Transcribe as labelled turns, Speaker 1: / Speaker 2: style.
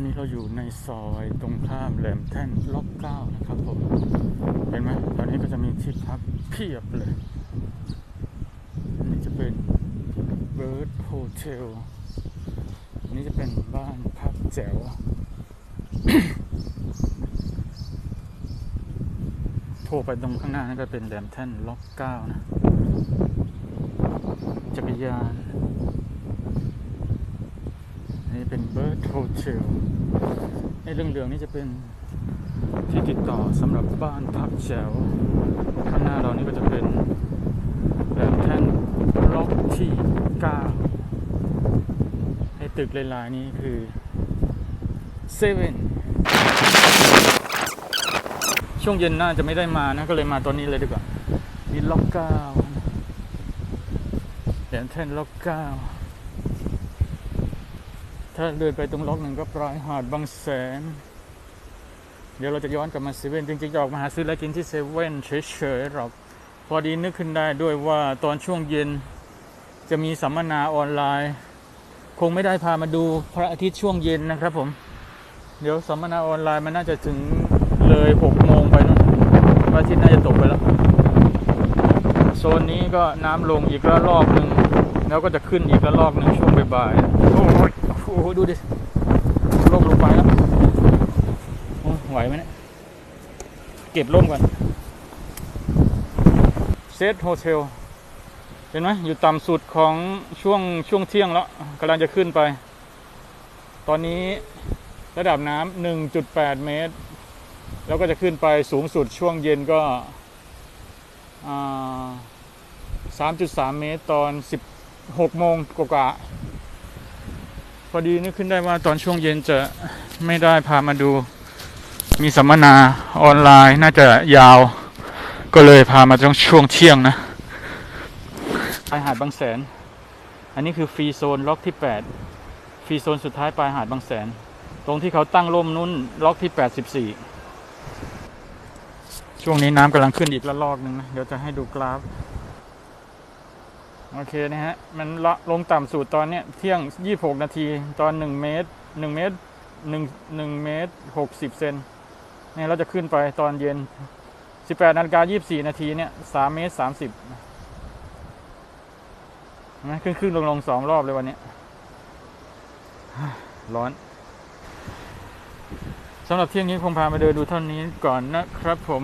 Speaker 1: อนนี้เราอยู่ในซอยตรงข้ามแหลมแท่นล็อกเก้านะครับผม เห็นไหมตอนนี้ก็จะมีที่พักเพียบเลยอันนี้จะเป็น Bird Hotel อันนี้จะเป็นบ้านพักแจ๋วโทรไปตรงข้างหน้านั่นก็เป็นแหลมแท่นล็อกเก้านะจักรยานอันนี้เป็น Bird Hotel ไอ้เรื่องเรืองนี่จะเป็นที่ติดต่อสำหรับบ้านพักแถวข้างหน้าเรานี่ก็จะเป็นแหลมแท่นล็อกที่9ไอ้ตึกลายๆนี้คือเซเว่นช่วงเย็นน่าจะไม่ได้มานะ ก็เลยมาตอนนี้เลยดีกว่านี่ล็อกเก้าแหลมแท่นล็อกเก้า ถ้าเดินไปตรงล็อกหนึ่งก็ปลายหาดบางแสน เดี๋ยวเราจะย้อนกลับมาเซเว่นจริงๆจะออกมาหาซื้ออะกินที่เซเว่นเฉยๆหรอกพอดีนึกขึ้นได้ด้วยว่าตอนช่วงเย็นจะมีสัมมนาออนไลน์ คงไม่ได้พามาดูพระอาทิตย์ช่วงเย็นนะครับผม เดี๋ยวสัมมนาออนไลน์มันน่าจะถึงเลยหกโมงไปนู่นพระอาทิตย์น่าจะตกไปแล้วโซนนี้ก็น้ำลงอีกระลอกหนึ่งแล้วก็จะขึ้นอีกระลอกหนึ่งช่วงบ่ายๆ โอ้โหดูดิลงลงไปแล้วไหวไหมเนี่ยเก็บร่มก่อนเซตโฮเทลเห็นไหมอยู่ต่ำสุดของช่วงช่วงเที่ยงแล้วกำลังจะขึ้นไป ตอนนี้ระดับน้ำ1.8 เมตร แล้วก็จะขึ้นไปสูงสุดช่วงเย็นก็ 3.3 เมตรตอน 16โมงกว่า พอดีนึกขึ้นได้ว่าตอนช่วงเย็นจะไม่ได้พามาดู มีสัมมนาออนไลน์น่าจะยาว ก็เลยพามาตรงช่วงเที่ยงนะปลายหาดบางแสน อันนี้คือฟรีโซนล็อกที่ 8 ฟรีโซนสุดท้ายปลายหาดบางแสน ตรงที่เขาตั้งร่มนู้นล็อกที่ 84 ช่วงนี้น้ำกำลังขึ้นอีกระลอกหนึ่งนะ เดี๋ยวจะให้ดูกราฟ โอเคนะฮะ มันละลงต่ำสุดตอนเนี้ยเที่ยง 26 นาที ตอน 1 เมตร 1 เมตร 1 1 เมตร 60 เซนเนี่ยเราจะขึ้นไปตอนเย็น 18นาฬิกา24 นาทีเนี่ย 3 เมตร 30นะขึ้นขึ้นลงลงสองรอบเลยวันนี้ ร้อนสำหรับเที่ยงนี้คงพามาเดินดูเท่านี้ก่อนนะครับผม